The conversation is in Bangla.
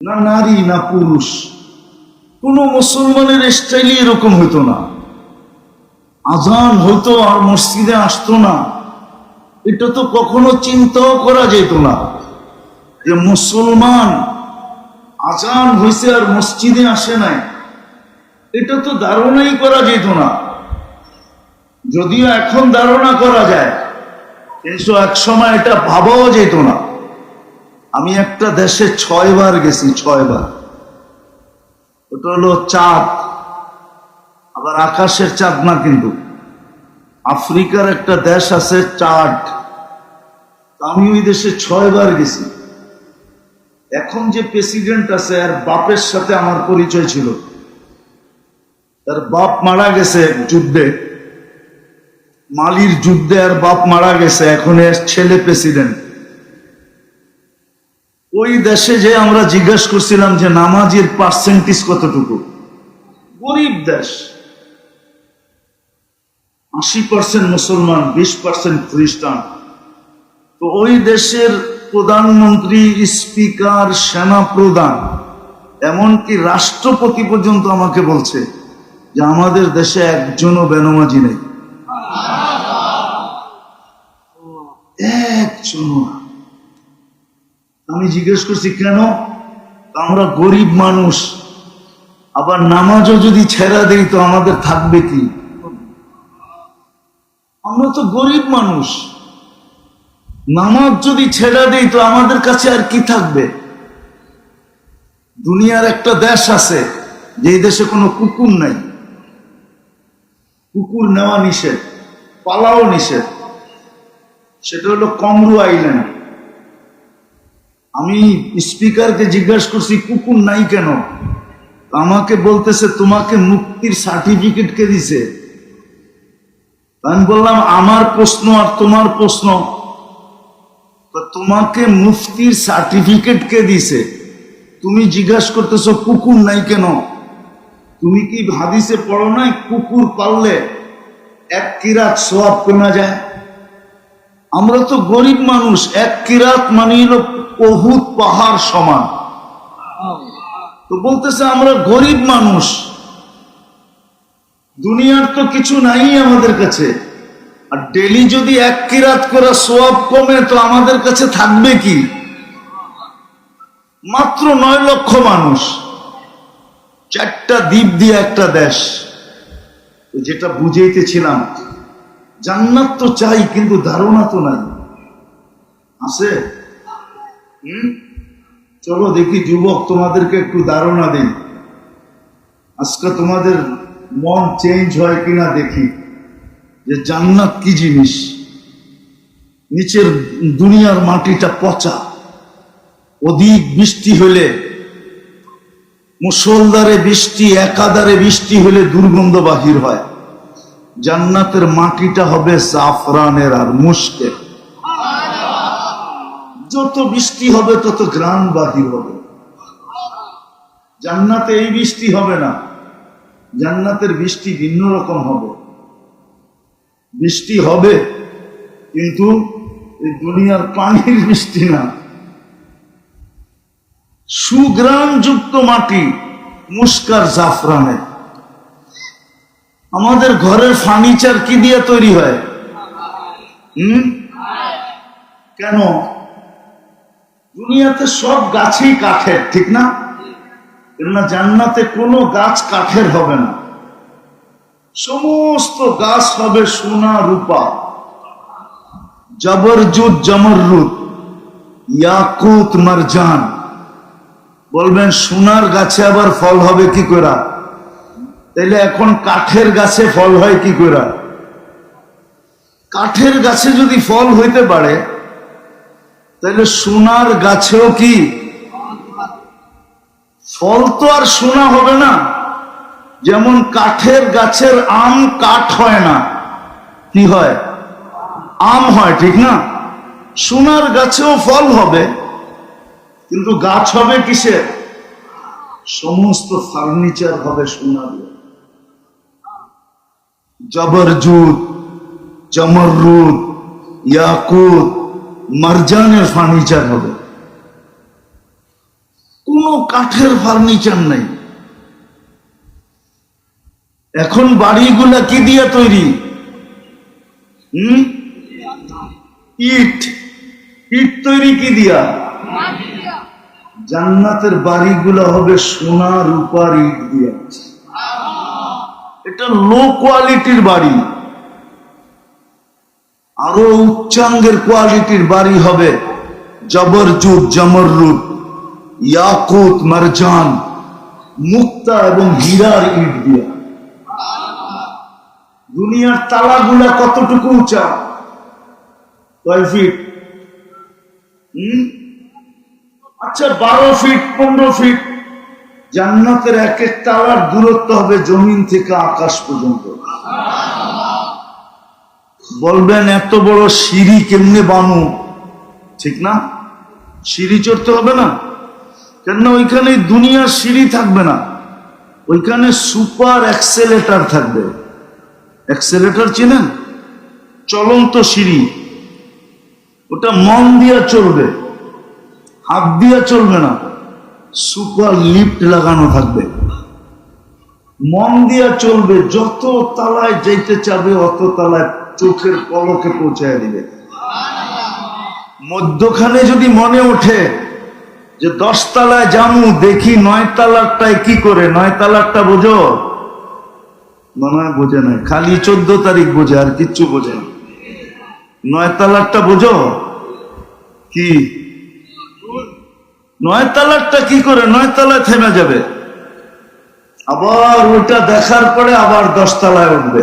না নারী, না পুরুষ। কোন মুসলমানের স্টাইলই এরকম হইতো না। আজান হইতো আর মসজিদে আসতো না। এটা তো কখনো চিন্তাও করা যেত না যে মুসলমান আজান হয়েছে আর মসজিদে আসে নাই। এটা তো ধারণাই করা যেত না। যদিও এখন ধারণা করা যায়, কিন্তু এক সময় এটা ভাবাও যেত না। আমি একটা দেশে ছয়বার গেছি, ছয়বার। ওটা হলো চাঁদ। আবার আকাশের চাঁদ না কিন্তু। আফ্রিকার একটা দেশ আছে চাঁদ। আমি ওই দেশে ছয়বার গেছি। এখন যে প্রেসিডেন্ট আছে, আর বাপের সাথে আমার পরিচয় ছিল। তার বাপ মারা গেছে যুদ্ধে। মালির যুদ্ধে আর বাপ মারা গেছে, এখন এর ছেলে প্রেসিডেন্ট। ওই দেশে যে আমরা জিজ্ঞেস করছিলাম যে নামাজের পার্সেন্টেজ কতটুকু? গরিব দেশ। আশি পার্সেন্ট মুসলমান, বিশ পার্সেন্ট খ্রিস্টান। তো ওই দেশের প্রধানমন্ত্রী, স্পিকার সেনা প্রধান এমনকি রাষ্ট্রপতি পর্যন্ত আমাকে বলছে যে আমাদের দেশে একজনও বেনমাজি নেই। একজনও না। আমি জিজ্ঞেস করছি, কেন? আমরা গরিব মানুষ, আবার নামাজও যদি ছেড়া দেই তো আমাদের থাকবে কি? আমরা তো গরিব মানুষ। নামাজ যদি ছেড়া দেই তো আমাদের কাছে আর কি থাকবে? দুনিয়ার একটা দেশ আছে যে দেশে কোনো কুকুর নাই। কুকুর নেওয়া নিষেধ, পালাও নিষেধ। সেটা হলো কমরু আইল্যান্ড। আমি স্পিকারকে জিজ্ঞাসা করছি, কুকুর নাই কেন? আমাকে বলতেছে, তোমাকে মুক্তির সার্টিফিকেট কে দিছে? আমি বললাম, আমার প্রশ্ন আর তোমার প্রশ্ন। তোমাকে মুফতির সার্টিফিকেট কে দিছে? তুমি জিজ্ঞাসা করতেছো, কুকুর নাই কেন? তুমি কি হাদিসে পড়ো নাই, কুকুর পাললে এক কিরাত সোয়াব কমা যায়? আমরা তো গরিব মানুষ, এক কিরাত মানে হলো বহুত পাহাড় সমান। তো বলতেছে, আমরা গরিব মানুষ। দুনিয়ার তো কিছু নাই আমাদের কাছে। আর ডেলি যদি এক কিরাত করে সোয়াব কমে, তো আমাদের কাছে থাকবে কি? মাত্র নয় লক্ষ মানুষ। চারটা দ্বীপ দিয়ে একটা দেশ। যেটা বুঝাইতেছিলাম জান্নাত তো চাই, কিন্তু ধারণা তো নাই। আছে? চলো দেখি যুবক তোমাদেরকে একটু ধারণা দিই। আজকে তোমাদের মন চেঞ্জ হয় কিনা দেখি। যে জান্নাত কি জিনিস? নিচের দুনিয়ার মাটিটা পচা। অধিক বৃষ্টি হলে মুসলদারে বৃষ্টি একাদারে বৃষ্টি হলে দুর্গন্ধ বাহির হয়। জান্নাতের মাটিটা হবে জাফরানের আর মুস্কের যত বৃষ্টি হবে, তত গ্রাম বাহির হবে। জান্নাতে এই বৃষ্টি হবে না। জান্নাতের বৃষ্টি ভিন্ন রকম হবে। বৃষ্টি হবে, কিন্তু এই দুনিয়ার পানির বৃষ্টি না। সুগ্রাম যুক্ত মাটি মুস্কার জাফরানে আমাদের ঘরের ফার্নিচার কি দিয়ে তৈরি হয়? হুম? কেন? দুনিয়াতে সব গাছই কাঠের, ঠিক না? কেননা জান্নাতে কোনো গাছ কাঠের হবে না। সমস্ত গাছ হবে সোনা, রূপা। জবরজুদ জমররুদ ইয়াকুত, মারজান। বলবেন, সোনার গাছে আবার ফল হবে কি করে? তাইলে এখন কাঠের গাছে ফল হয় কি করে কাঠের গাছে যদি ফল হইতে পারে তাহলে সোনার গাছেও কি? ফল তো আর সোনা হবে না। যেমন কাঠের গাছের আম কাঠ হয় না, কি হয়? আম হয়, ঠিক না? সোনার গাছেও ফল হবে, কিন্তু গাছ হবে কিসের? সমস্ত ফার্নিচার হবে সোনার জবরজুদ জমরুদ ইয়াকুত মারজানের ফার্নিচার হবে। কোন কোনো কাঠের ফার্নিচার নাই। এখন বাড়িগুলা কি দিয়া তৈরি? হুম? ইট। ইট তৈরি কি দিয়া। জান্নাতের বাড়িগুলা হবে সোনা রূপার ইট দিয়া। এটা লো কোয়ালিটির বাড়ি। আরও উচ্চাঙ্গের কোয়ালিটির বাড়ি হবে জবরজুদ জমররুদ ইয়াকুত, মারজান, মুক্তা এবং হীরার ইট দিয়া। দুনিয়ার তালাগুলা কতটুকু উঁচা? কয় ফিট আচ্ছা বারো ফিট পনেরো ফিট জান্নাতের এক এক তালার দূরত্ব হবে জমিন থেকে আকাশ পর্যন্ত। বলবেন, এত বড় সিঁড়ি কেমনে বানু? ঠিক না? সিঁড়ি চড়তে হবে না? কেন ওইখানে দুনিয়ার সিঁড়ি থাকবে না। ওইখানে সুপার অ্যাক্সেলেটার থাকবে। অ্যাক্সেলেটার চিনেন? চলন্ত সিঁড়ি। ওটা মন দিয়া চলবে। হাত দিয়া চলবে না। সুপার লিফট লাগানো থাকবে। মন দিয়া চলবে, যত তালায় যেতে চাবে, অত তালায় চোখের পলকে পৌঁছায় দিবে। মধ্যখানে যদি মনে ওঠে যে দশ তালায় জামু দেখি নয় তালারটায় কি করে? নয় তালারটা বোঝো? মনে হয় বোঝে না খালি চোদ্দ তারিখ বোঝে, আর কিচ্ছু বোঝে না। নয় তালারটা বোঝো? কি? নয় তালারটা কি করে? নয় তালায় থেমে যাবে। আবার ওইটা দেখার পরে আবার দশ তালায় উঠবে।